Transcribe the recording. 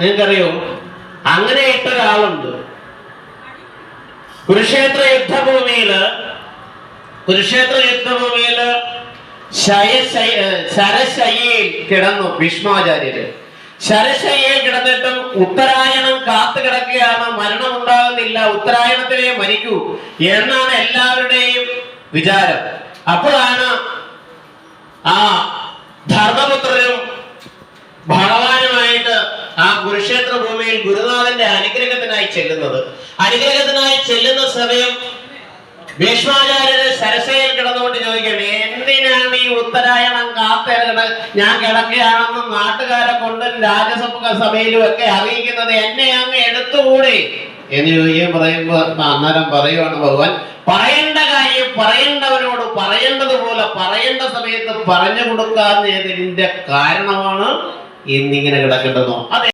നിങ്ങൾക്കറിയോ? അങ്ങനെ ഇട്ട ഒരാളുണ്ട്. കുരുക്ഷേത്ര യുദ്ധഭൂമിയിൽ കുരുക്ഷേത്ര യുദ്ധഭൂമിയിൽ ശരശയ്യയിൽ കിടന്നു ഭീഷ്മാചാര്യര്. ശരശയ്യയിൽ കിടന്നിട്ടും ഉത്തരായണം കാത്തു കിടക്കുകയാണ്. മരണം ഉണ്ടാകുന്നില്ല ഉത്തരായണത്തിലേ മരിക്കൂ എന്നാണ് എല്ലാവരുടെയും വിചാരം. അപ്പോഴാണ് ആ ധർമ്മപുത്രനും ഭഗവാനുമായിട്ട് ആ കുരുക്ഷേത്ര ഭൂമിയിൽ ഗുരുനാഥന്റെ അനുഗ്രഹത്തിനായി ചെല്ലുന്നത്. അനുഗ്രഹത്തിനായി ചെല്ലുന്ന സമയം ഭീഷ്മാചാര്യര് സരസയിൽ കിടന്നുകൊണ്ട് ചോദിക്കട്ടെ എന്തിനാണ് ഈ ഉത്തരായണം കാത്തിരുന്നത് ഞാൻ കിടക്കുകയാണെന്ന് നാട്ടുകാരെ കൊണ്ടും രാജ്യസഭ സഭയിലും ഒക്കെ അറിയിക്കുന്നത് എന്നെ അങ്ങ് എടുത്തുകൂടെ? എന്ന് ചോദിക്കുകയും പറയുമ്പോൾ അന്നേരം പറയുവാണ് ഭഗവാൻ പറയേണ്ട കാര്യം പറയേണ്ടവനോട് പറയേണ്ടതുപോലെ പറയേണ്ട സമയത്ത് പറഞ്ഞു കൊടുക്കാതിന്റെ കാരണമാണ് ഇന്നിങ്ങനെ കിടക്കേണ്ടതോ. അതെ